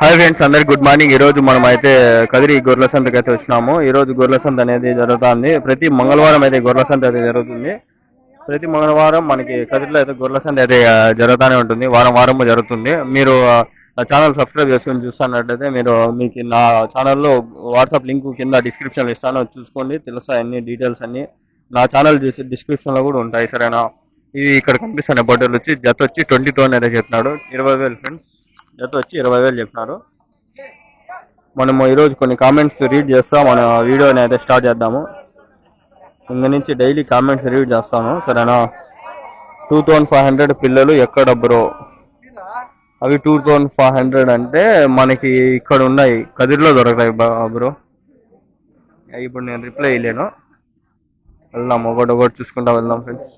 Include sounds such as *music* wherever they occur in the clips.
Hi friends అందరికి good morning ఈ రోజు మనం అయితే కదిరి గొర్రెల సంతకి అయితే వచ్చినాము. ఈ రోజు గొర్రెల సంత అనేది జరుగుతుంది. ప్రతి మంగళవారం అయితే గొర్రెల సంత అయితే జరుగుతుంది. ప్రతి మంగళవారం మనకి కదిరిలో అయితే గొర్రెల సంత అయితే జరుగుతూనే ఉంటుంది. వారం వారం జరుగుతుంది. మీరు నా ఛానల్ సబ్స్క్రైబ్ చేసుకొని చూస్తున్నట్లయితే మీరు మీకు నా ఛానల్లో వాట్సాప్ లింక్ కింద డిస్క్రిప్షన్లో ఇస్తాను. చూసుకోండి. తెలుస్తాయి అన్ని డీటెయిల్స్ అన్ని. నా ఛానల్ చూసి డిస్క్రిప్షన్లో కూడా ఉంటాయి సరేనా? ఇది ఇక్కడ కనిపిస్తున్న బట్టలు వచ్చి జత వచ్చి ట్వంటీ థౌసండ్ అయితే చెప్తున్నాడు. ఇరవై వేలు ఫ్రెండ్స్ జత వచ్చి ఇరవై వేలు చెప్పినారు. మనము ఈరోజు కొన్ని కామెంట్స్ రీడ్ చేస్తా మన వీడియోని అయితే స్టార్ట్ చేద్దాము. ఇంక నుంచి డైలీ కామెంట్స్ రీడ్ చేస్తాను సరేనా? టూ థౌజండ్ ఫైవ్ హండ్రెడ్ పిల్లలు ఎక్కడ బ్రో అవి టూ థౌజండ్ ఫైవ్ హండ్రెడ్ అంటే మనకి ఇక్కడ ఉన్నాయి. కదిరిలో దొరకతాయి బ్రో ఇప్పుడు నేను రిప్లై ఇవ్వలేను వెళ్దాం ఒకటి ఒకటి చూసుకుంటా వెళ్దాం ఫ్రెండ్స్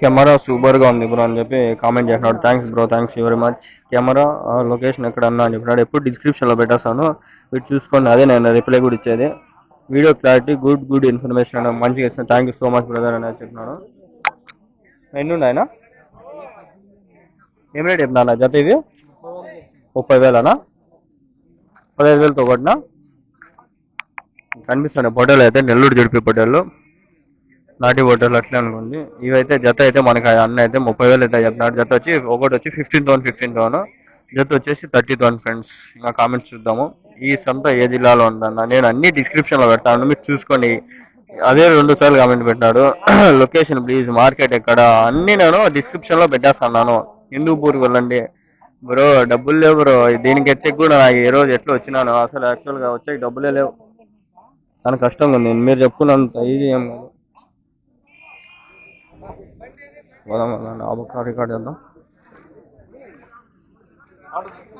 కెమెరా సూపర్గా ఉంది బ్రో అని చెప్పి కామెంట్ చేసినాడు thanks bro thanks very much camera location ఎక్కడ అన్నా అని చెప్పినాడు. ఎప్పుడు డిస్క్రిప్షన్లో పెట్టేస్తాను. మీరు చూసుకోండి. అదే నేను రిప్లై కూడా ఇచ్చేది. Video clarity good good information అన్న మంచిగా ఇస్తాను thank you so much brother అని చెప్పినాడు. ఎన్ని ఉన్నాయన ఏం రేట్ చెప్పినా జత ఇది? ముప్పై వేలనా? పదహైదు వేలతో ఒకటినా కనిపిస్తున్నాయి పొట్టేలు అయితే నెల్లూరు జడిపి పొట్టేళ్ళు నాటి పొట్టేలు అట్లే అనుకోండి. ఇవైతే జత అయితే మనకి ఆ అన్న అయితే ముప్పై వేలు అయితే చెప్పినాడు. జత వచ్చి ఒకటి వచ్చి ఫిఫ్టీన్ థౌసండ్ ఫిఫ్టీన్ థౌసండ్ జత వచ్చేసి థర్టీ థౌసండ్ ఫ్రెండ్స్ ఇంకా కామెంట్స్ చూద్దాము. ఈ సంత ఏ జిల్లాలో ఉందన్న? నేను అన్ని డిస్క్రిప్షన్లో పెడతాను మీరు చూసుకోండి. అదే రెండు సార్లు కామెంట్ పెట్టాడు లొకేషన్ ప్లీజ్ మార్కెట్ ఎక్కడ? అన్ని నేను డిస్క్రిప్షన్లో పెట్టేస్తున్నాను. హిందూపూర్కి వెళ్ళండి. బ్రో డబ్బులు లేవు బ్రో దీనికి వచ్చే కూడా నాకు ఈ రోజు ఎట్లా వచ్చినాను? అసలు యాక్చువల్గా వచ్చే డబ్బులే లేవు. చాలా కష్టంగా ఉంది. మీరు చెప్పుకున్నంత ఇది ఏం కాదు పోదాం వెళ్ళండి రికార్డ్ చేద్దాం.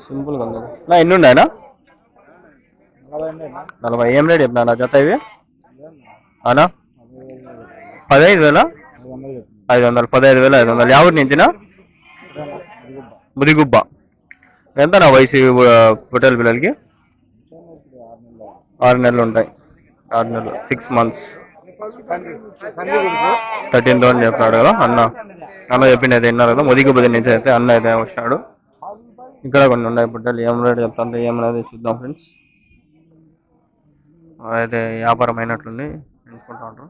సింపుల్గా ఉంది. నా ఎన్ని ఉన్నాయనా నలభై ఏం రేట్ చెప్పినా నా జత ఇవి? అనా? పదహైదు వేల? ఐదు వందలు పదహైదు వేల ఐదు వందలు యావరి నుంచినా ముదిగుబ్బ. ఎంత నా వయసు పుట్టల పిల్లలకి? ఆరు నెలలు ఉంటాయి. ఆరు నెలలు సిక్స్ మంత్స్. థర్టీన్ థౌసండ్ చెప్పినాడు కదా అన్న. అన్న చెప్పింది అయితే విన్నారు కదా. ముదిగుబ్బ నుంచి అయితే అన్న అయితే వచ్చినాడు. ఇక్కడ కొన్ని ఉన్నాయి పొట్టేలు. ఏం రేట్ చెప్తాను ఏమనేది చూద్దాం ఫ్రెండ్స్. అయితే వ్యాపారం అయినట్లుంది. ఎంచుకుంటా ఉంటారు.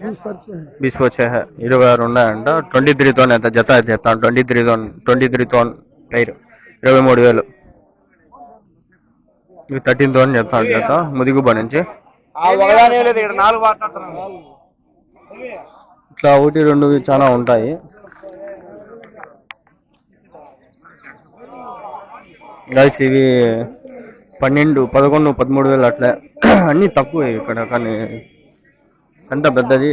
बीस को छः है ఇరవై ఆరు ఉన్నాయంట ట్వంటీ త్రీ తోనే అయితే జత అయితే చెప్తాను twenty three thousand twenty three thousand tyre ఇరవై మూడు వేలు ఇవి థర్టీన్ తోన్ చెప్తాను జత ముదిగుబ్బ నుంచి నాలుగు మాట్లాడుతున్నాను ఇట్లా ఒకటి రెండు చాలా ఉంటాయి గైస్ ఇవి పన్నెండు పదకొండు పదమూడు వేలు అట్లే *clears throat* అన్నీ తక్కువ ఇక్కడ కానీ అంత పెద్దది?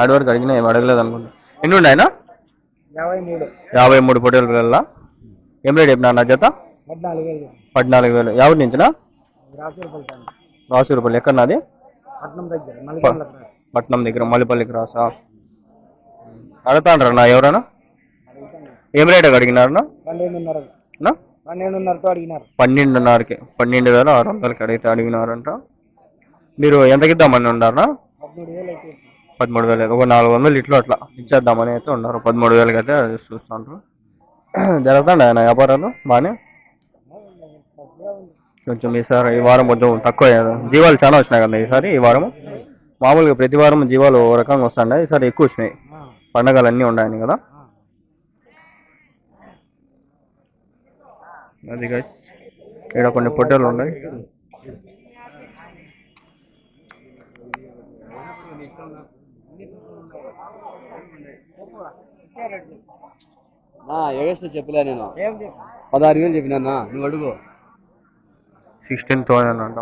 ఆడి వరకు అడిగినా ఏం అడగలేదు అనుకుంటా. ఎన్ని యాభై మూడు. యాభై మూడు పొట్టేలు పిల్లల. ఏం రేట్ చెప్పినా నా జత? పద్నాలుగు వేలు. ఎవరి నుంచినా? రాసూరుపల్లి ఎక్కడ నాది? పట్నం దగ్గర మలికల్ల క్రాస్. పట్నం దగ్గర మల్లిపల్లికి రాసా అడుగుతాండ్రా నా ఎవరైనా ఏం రేట్ అడిగినారు పన్నెండున్నర నా? పన్నెండున్నరతో అడిగినారు. పన్నెండున్నరకి. పన్నెండు వేల ఆరు వందలకి అడిగితే అడిగినారంట. మీరు ఎంతకి ఇద్దామని ఉన్నారా? పదమూడు వేలు ఒక నాలుగు వందలు ఇట్లా అట్లా ఇచ్చేద్దామని అయితే ఉన్నారు. పదమూడు వేలకి అయితే చూస్తుంటారు. *clears throat* జరుగుతాండి ఆయన వ్యాపారాలు? బాగానే? కొంచెం ఈసారి ఈ వారం కొంచెం తక్కువ. జీవాలు చాలా వచ్చినాయి కదా ఈసారి ఈ వారం మామూలుగా ప్రతి వారం జీవాలు ఓ రకంగా వస్తున్నాయి ఈసారి ఎక్కువ వచ్చినాయి. పండగలు అన్నీ ఉన్నాయని కదా? అది. ఇక్కడ కొన్ని పొట్టేలు ఉన్నాయి. యోగేష్ చెప్పలే నేను. పదహారు వేలు చెప్పినా నువ్వు అడుగు. సిక్స్టీన్ థౌసండ్ అంట.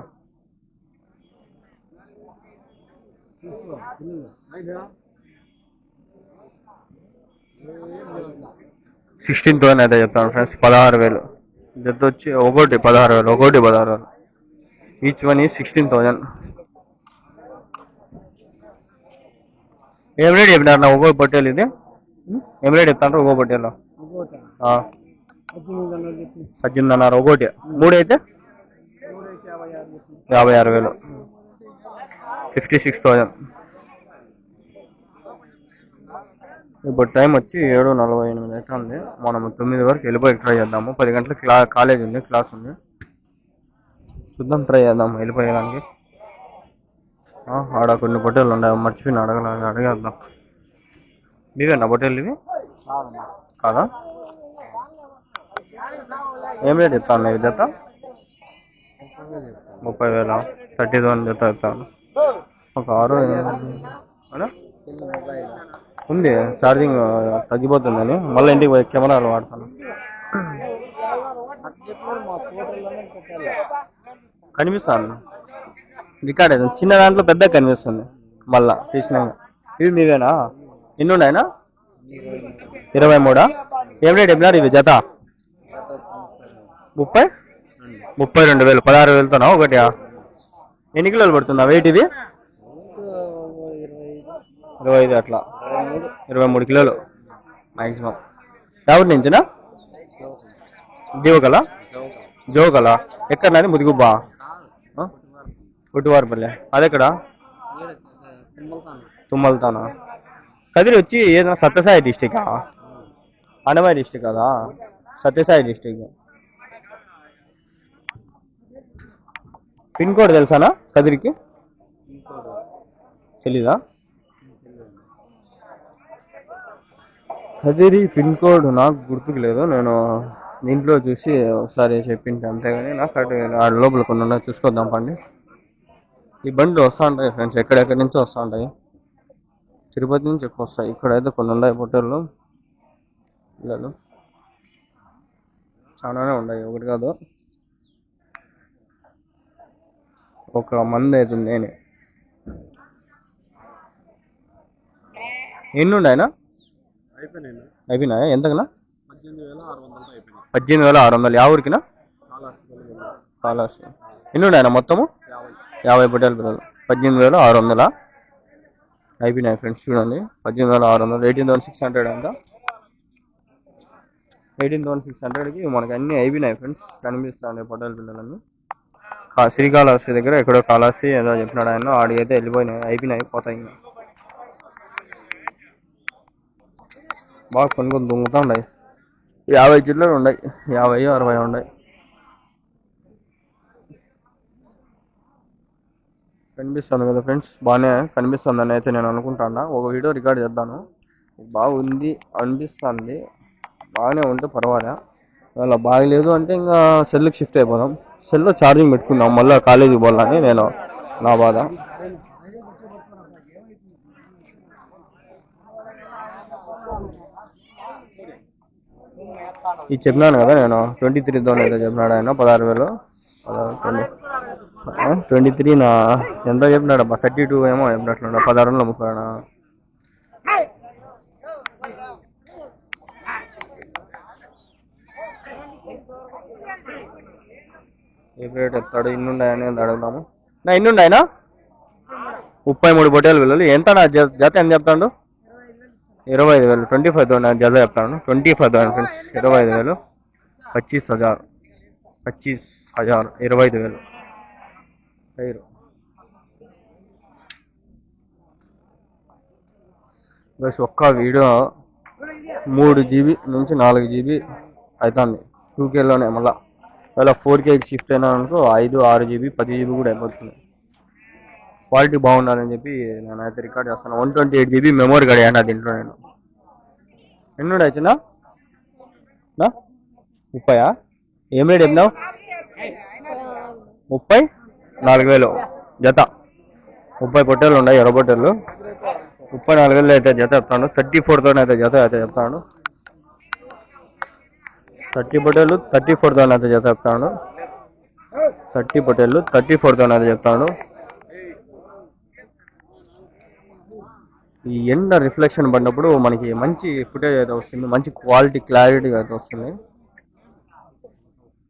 సిక్స్టీన్ థౌసండ్ అయితే చెప్తాను ఫ్రెండ్స్ పదహారు వేలు. జత వచ్చి ఒకటి పదహారు వేలు ఒకటి పదహారు వేలు. ఈచ్ వన్ ఈ సిక్స్టీన్ థౌసండ్ ఏం రేట్ చెప్పినారు నా ఒక్కో పొట్టేలు ఇది? ఏం రేట్ చెప్తాను ఒక్కో పొట్టేలు పద్దెనిమిదిన్నర ఒకటి మూడు అయితే యాభై ఆరు వేలు. ఫిఫ్టీ సిక్స్ థౌజండ్ ఇప్పుడు టైం వచ్చి ఏడు నలభై ఎనిమిది అయితే ఉంది మనం తొమ్మిది వరకు వెళ్ళిపోయి ట్రై చేద్దాము. పది గంటలకు క్లా కాలేజ్ ఉంది క్లాస్ ఉంది. చూద్దాం ట్రై చేద్దాం వెళ్ళిపోయేదానికి. ఆడ కొన్ని పొట్టేలు ఉన్నాయి మర్చిపోయిన అడగల అడిగేద్దాం. నీవేనా పొట్టేలు ఇవి? కాదా? ఏం రేట్ చెప్తాను ఈ జత? ముప్పై వేల? థర్టీ థౌసండ్ జత చెప్తాను ఒక ఆరు ఉంది ఛార్జింగ్ తగ్గిపోతుందని. మళ్ళీ ఇంటికి పోయి కెమెరాలు వాడతాను. కనిపిస్తాను రికార్డ్ అయింది చిన్న దాంట్లో పెద్ద కనిపిస్తుంది. మళ్ళా తీసిన. ఇవి మీవేనా? ఎన్ని ఉన్నాయినా ఇరవై మూడా ఏం రేట్ చెప్పినారు? ఇవి జత? ముప్పై? ముప్పై రెండు వేలు పదహారు వేలతోనా? ఒకటి ఎన్ని కిలోలు పడుతుందా వెయిట్ ఇది? ఇరవై ఐదు అట్లా. ఇరవై మూడు కిలోలు. మాక్సిమం ఎవరి నుంచినా? దీవకల జోకల? ఎక్కడ నాది ముదిగుబ్బా? కొట్టువారిపల్లె అదెక్కడ? తుమ్మలతానా? కదిరి వచ్చి ఏదైనా సత్యసాయి డిస్టిక్ అనవాయి డిస్టిక్ కదా? సత్యసాయి డిస్టిక్. పిన్ కోడ్ తెలుసానా కదిరికి? తెలీదా? కదిరి పిన్ కోడ్ నాకు గుర్తుకు లేదు. నేను దీంట్లో చూసి ఒకసారి చెప్పింటే అంతేగాని నాకు అటు లోపల కొన్ని చూసుకొద్దాం పండి. ఈ బండ్లు వస్తూ ఉంటాయి ఫ్రెండ్స్ ఎక్కడెక్కడి నుంచో వస్తూ ఉంటాయి తిరుపతి నుంచి ఎక్కువ వస్తాయి. ఇక్కడైతే కొన్ని ఉన్నాయి పొట్టేళ్ళు పిల్లలు చాలానే ఉన్నాయి. ఒకటి కాదు. ఒక మంది అవుతుంది నేనే ఎన్ని ఉన్నాయనా అయిపోయినాయా. ఎంతకనా పద్దెనిమిది వేల ఆరు వందలు. యా ఊరికినా? ఎన్ని ఉన్నాయన్నా మొత్తము? యాభై పొట్టేల పిల్లలు. పద్దెనిమిది వేల ఆరు వందల? అయిపోయినాయి ఫ్రెండ్స్ చూడండి. పద్దెనిమిది వేల ఆరు వందలు. ఎయిటీన్ థౌసండ్ సిక్స్ హండ్రెడ్ అంతా ఎయిటీన్ థౌసండ్ సిక్స్ హండ్రెడ్కి మనకి అన్నీ అయిపోయినాయి ఫ్రెండ్స్ కనిపిస్తాయి పొట్టేల పిల్లలన్నీ. శ్రీకాళహస్తి దగ్గర ఎక్కడో కాళహస్తి ఏదో చెప్పినాడు ఆయన. ఆడికి అయితే వెళ్ళిపోయినాయి. అయిపోయినాయి పోతాయి బాగా కొన్ని కొన్ని దొంగతా ఉన్నాయి. యాభై జిల్లాలు ఉన్నాయి. యాభై అరవై ఉన్నాయి. కనిపిస్తుంది కదా ఫ్రెండ్స్? బాగానే కనిపిస్తుందని అయితే నేను అనుకుంటాను ఒక వీడియో రికార్డ్ చేద్దాను. బాగుంది అనిపిస్తుంది. బాగానే ఉంటే పర్వాలే. అలా బాగలేదు అంటే ఇంకా సెల్కి షిఫ్ట్ అయిపోదాం. సెల్లో ఛార్జింగ్ పెట్టుకుందాం. మళ్ళీ కాలేజీకి పోవాలని నేను నా బాధ. ఇది చెప్పినాను కదా నేను. ట్వంటీ త్రీ థౌసండ్ అయితే చెప్పినాడు ఆయన పదహారు వేలు. ట్వంటీ త్రీ నా? ఎంత చెప్పినాడు అబ్బా. థర్టీ టూ ఏమో చెప్పినట్లున్నా పదహారు వందలు అమ్ముకున్నాడా? ఏ రేట్ ఎత్తాడు? ఇన్ని అడుగుదాము. నా ఇన్ని ముప్పై మూడు పొట్టేలు పిల్లలు. ఎంత నా జత జత ఎంత చెప్తాడు? ఇరవై ఐదు వేలు. ట్వంటీ ఫైవ్ థౌసండ్ జత చెప్తాను ట్వంటీ ఫైవ్ థౌసండ్ ఫ్రెండ్స్ ఇరవై ఐదు వేలు. పచ్చీస్ హజార్. పచ్చీస్ హజార్. ఇరవై ఐదు వేలు. ఐదు బస్ ఒక్క వీడియో మూడు జీబీ నుంచి నాలుగు జీబీ అవుతుంది టూ కేలోనే మళ్ళా. ఒకవేళ ఫోర్ కేకి షిఫ్ట్ అయినా అనుకో ఐదు ఆరు జీబీ పది జీబీ కూడా అయిపోతుంది. క్వాలిటీ బాగుండాలని చెప్పి నేను అయితే రికార్డ్ చేస్తాను. One twenty eight GB memory card అయ్యాను దీంట్లో నేను. ఎన్ని వచ్చినా ముప్పయా? ఏం రేట్ చెప్పినావు? ముప్పై? నాలుగు వేలు. జత. ముప్పై పొట్టేలు ఉన్నాయి ఎర్ర పొట్టెలు ముప్పై నాలుగు వేలు అయితే జత చెప్తాను. థర్టీ ఫోర్ అయితే జత అయితే చెప్తాను. థర్టీ పొటేలు థర్టీ ఫోర్ అయితే జత చెప్తాను. థర్టీ పొటేలు థర్టీ ఫోర్ అయితే చెప్తాను. ఈ ఎండ రిఫ్లెక్షన్ పడినప్పుడు మనకి మంచి ఫుటేజ్ అయితే వస్తుంది. మంచి క్వాలిటీ క్లారిటీ అయితే వస్తుంది.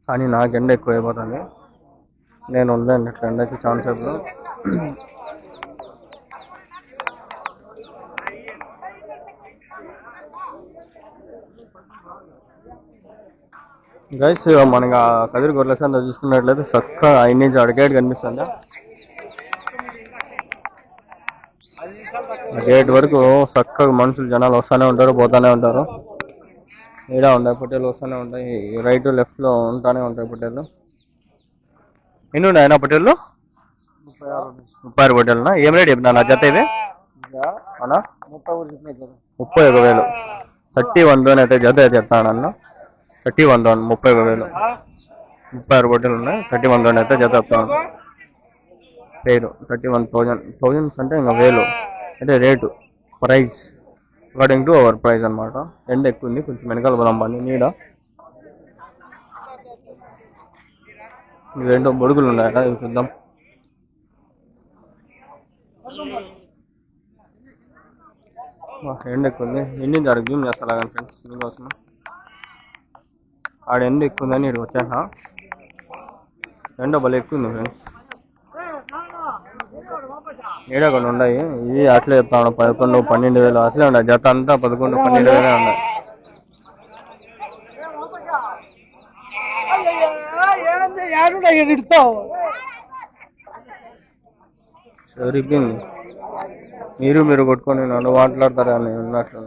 కానీ నాకు ఎండ ఎక్కువ అయిపోతుంది నేను ఉండలేను ఇట్లా ఎండకి ఛాన్స్ సేపు గైస్ మనకి కదిరి గొర్రెల సంత చూసుకున్నట్లయితే చక్కగా ఐదు నుంచి అడిగేట్ కనిపిస్తుంది? గేట్ వరకు చక్కగా మనుషులు జనాలు వస్తూనే ఉంటారు పోతానే ఉంటారు. ఈడ ఉంటాయి పొట్టేలు వస్తూనే ఉంటాయి. రైట్ లెఫ్ట్లో ఉంటానే ఉంటాయి పొట్టేలు. ఎన్ని ఉన్నాయి అన్న పొట్టేళ్ళు ముప్పై ఆరు పొట్టేలునా ఏం రేట్ చెప్పినా నా జత ఇవి? అన్నా ముప్పై ముప్పై ఒక వేలు. థర్టీ వన్ లోన్ అయితే జత అయితే చెప్తాను అన్న. థర్టీ వన్ లోన్ ముప్పై ఒక వేలు. ముప్పై ఆరు పొట్టేలు ఉన్నాయి. థర్టీ వన్ లోన్ అయితే జత చెప్తాను. పేరు థర్టీ వన్ థౌజండ్. థౌజండ్స్ అంటే ఇంకా వేలు. అంటే rate price. According to our price అన్నమాట. ఎండ ఎక్కువ ఉంది కొంచెం వెనకాల బలం పండి నీడ. ఇవేంటో బొడుగులు ఉన్నాయట ఇవి చూద్దాం. ఎండ ఎక్కువ ఉంది ఎండిన దానికి జూమ్ చేస్తా కానీ ఫ్రెండ్స్ మీకోసం ఆడ ఎండ ఎక్కువ ఉందని ఇక్కడికి వచ్చాక ఎండ భలే ఎక్కువ ఉంది ఫ్రెండ్స్. ఈడ కొన్ని ఉన్నాయి. ఇవి అట్లే చెప్తాను పదకొండు పన్నెండు వేలు. అట్లే ఉన్నాయి. జత అంతా పదకొండు పన్నెండు వేలే ఉన్నాయి. సరిపోయింది మీరు మీరు కొట్టుకొని నన్ను మాట్లాడతారని ఉన్నట్లు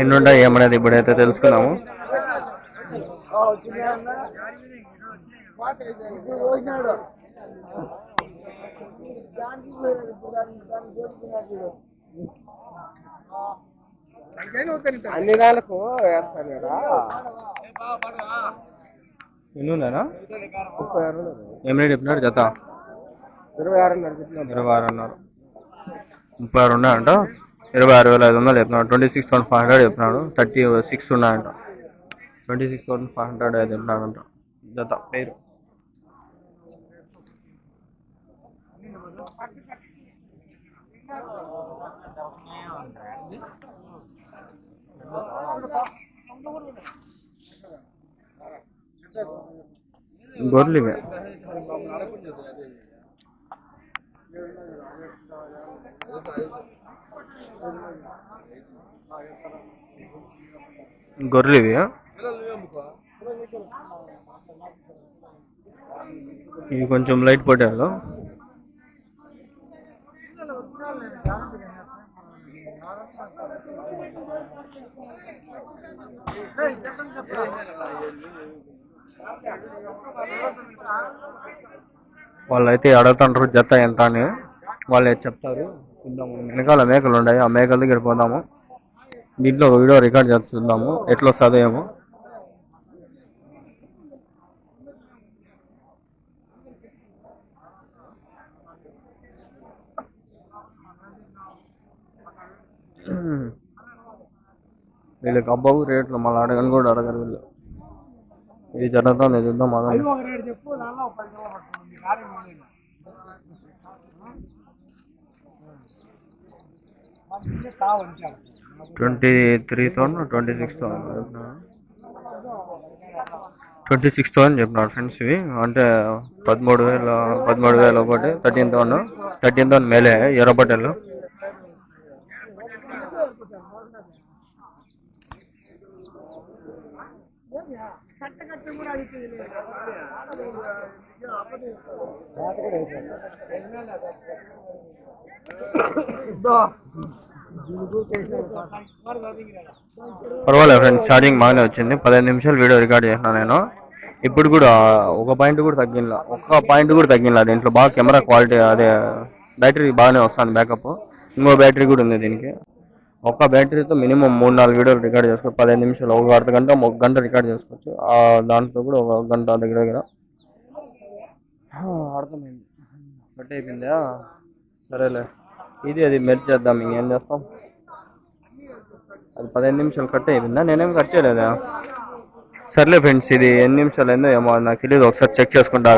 ఎన్ని ఉంటాయి? ఏమనేది ఇప్పుడైతే తెలుసుకున్నాము. అన్ని దానికి వేస్తాను కదా. ఎన్ని ఉన్నాయా ముప్పై ఆరు ఏం రేట్ చెప్పినారు జత? ఇరవై ఆరు ఇరవై ఆరు అన్నారు. ముప్పై ఆరు ఉన్నాయంట. ఇరవై ఆరు వేల ఐదు వందలు చెప్తున్నాడు twenty six thousand five hundred చెప్తున్నాడు థర్టీ సిక్స్ ఉన్నాయంట. Twenty six thousand five hundred అయితే చెప్తున్నాడంట జత పేరు. గొర్రెలు గొర్రెలివి? ఇవి కొంచెం లైట్ పొట్టాలు. వాళ్ళైతే అడుగుతుంటారు జత ఎంత అని. వాళ్ళు చెప్తారు. చూద్దాము వెనకాల మేకలు ఉన్నాయి ఆ మేకల దగ్గర పోదాము. దీంట్లో వీడియో రికార్డ్ చేసి చూద్దాము ఎట్లా వస్తుందో వీళ్ళకి అబ్బావు రేట్లు మళ్ళీ అడగని కూడా అడగరు వీళ్ళు. ఇది జరుగుతుంది చూద్దాం అదే twenty three thousand twenty six thousand twenty six thousand చెప్పినాడు ఫ్రెండ్స్ ఇవి. అంటే పదమూడు వేల పదమూడు వేల ఒకటి థర్టీన్ థౌసండ్ థర్టీన్ థౌసండ్ మేలే ఎర్రబట్టలు. పర్వాలేదు ఫ్రెండ్స్ ఛార్జింగ్ బాగానే వచ్చింది. పదిహేను నిమిషాలు వీడియో రికార్డ్ చేసినా నేను. ఇప్పుడు కూడా ఒక పాయింట్ కూడా తగ్గినలా ఒక్క పాయింట్ కూడా తగ్గినలా దీంట్లో. బాగా కెమెరా క్వాలిటీ అదే బ్యాటరీ బాగానే వస్తుంది బ్యాకప్ ఇంకో బ్యాటరీ కూడా ఉంది దీనికి. ఒక్క బ్యాటరీతో మినిమం మూడు నాలుగు వీడియోలు రికార్డ్ చేసుకోవచ్చు పదిహేను నిమిషాలు ఒక అర్ధ గంట ఒక గంట రికార్డ్ చేసుకోవచ్చు. దాంట్లో కూడా ఒక గంట దగ్గర దగ్గర అర్థమైంది. కట్ అయిపోయిందా? సరేలే. ఇది అది మెర్జ్ చేద్దాం ఇంకేం చేస్తాం? అది పదిహేను నిమిషాలు కట్ అయిపోయిందా? నేనేం కట్ చేయలేదా? సర్లే ఫ్రెండ్స్ ఇది ఎన్ని నిమిషాలు అయిందో ఏమో నాకు తెలియదు ఒకసారి చెక్ చేసుకుంటా